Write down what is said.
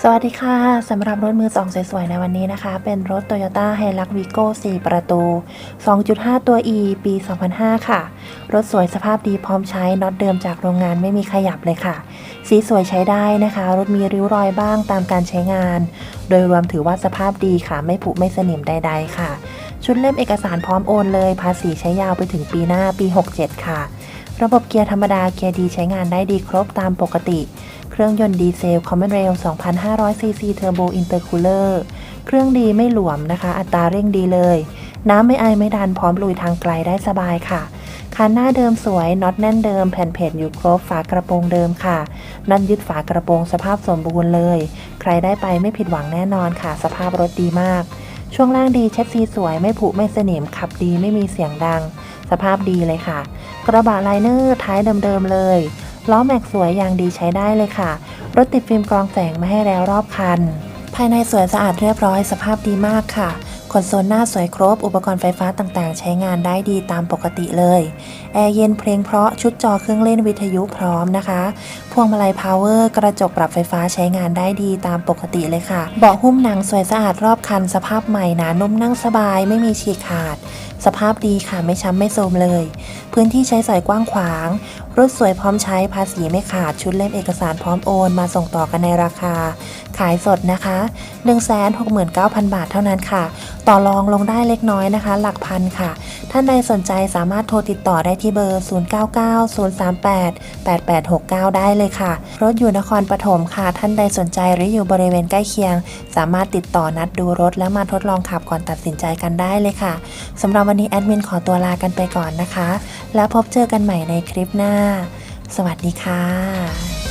สวัสดีค่ะ สำหรับรถมือสองสวยๆ ในวันนี้นะคะ เป็นรถ Toyota Hilux Vigo 4 ประตู 2.5 ตัว E ปี 2005 ค่ะ รถสวยสภาพดีพร้อมใช้น็อตเดิมจากโรงงานไม่มีขยับเลยค่ะ สีสวยใช้ได้นะคะ รถมีริ้วรอยบ้างตามการใช้งาน โดยรวมถือว่าสภาพดีค่ะ ไม่ผุไม่สนิมใด ๆ ค่ะ ชุดเล่มเอกสารพร้อมโอนเลย ภาษีใช้ยาวไปถึงปีหน้าปี 67 ค่ะ ระบบเกียร์ธรรมดาเกียร์ดีใช้งานได้ดีครบตามปกติ เครื่องยนต์ดีเซล Common Rail 2,500ซีซี Turbo Intercooler เครื่องดีไม่หลวมนะคะ อัตราเร่งดีเลย น้ำไม่ไอไม่ดันพร้อมลุยทางไกลได้สบายค่ะคันหน้าเดิมสวยน็อตแน่นเดิมแผ่นเพจอยู่ครบฝากระโปรงเดิมค่ะนั่นยึดฝากระโปรงสภาพสมบูรณ์เลย ใครได้ไปไม่ผิดหวังแน่นอนค่ะ สภาพรถดีมาก ช่วงล่างดีเช็ดซีสวยไม่ผุไม่สนิมขับดีไม่มีเสียงดัง สภาพดีเลยค่ะ กระบะไลเนอร์ท้ายเดิมๆเลย ล้อแม็กสวยอย่างดีใช้ได้เลยค่ะ รถติดฟิล์มกรองแสงมาให้แล้วรอบคัน ภายในสวยสะอาดเรียบร้อยสภาพดีมากค่ะคอนโซลหน้าสวยครบ อุปกรณ์ไฟฟ้าต่างๆ ใช้งานได้ดีตามปกติเลย แอร์เย็นเพลงเพราะชุดจอเครื่องเล่นวิทยุพร้อมนะคะ พวงมาลัยพาวเวอร์กระจกปรับไฟฟ้าใช้งานได้ดีตามปกติเลยค่ะ เบาะหุ้มหนังสวยสะอาดรอบคัน สภาพใหม่หนานุ่มนั่งสบายไม่มีฉีกขาด สภาพดีค่ะไม่ช้ำไม่โทรมเลย พื้นที่ใช้สอยกว้างขวางรถสวยพร้อมใช้ภาษีไม่ขาดชุดเล่มเอกสารพร้อมโอน มาส่งต่อกันในราคา ขายสดนะคะ 169,000 บาทเท่านั้นค่ะ ต่อรองลงได้เล็กน้อยนะคะ หลักพันค่ะ ท่านใดสนใจสามารถโทรติดต่อได้ที่เบอร์ 0990388869 ได้เลยค่ะ รถอยู่นครปฐมค่ะ ท่านใดสนใจหรืออยู่บริเวณใกล้เคียง สามารถติดต่อนัดดูรถ และมาทดลองขับก่อนตัดสินใจกันได้เลยค่ะสำหรับวันนี้แอดมินขอตัวลากันไปก่อนนะคะ แล้วพบเจอกันใหม่ในคลิปหน้า สวัสดีค่ะ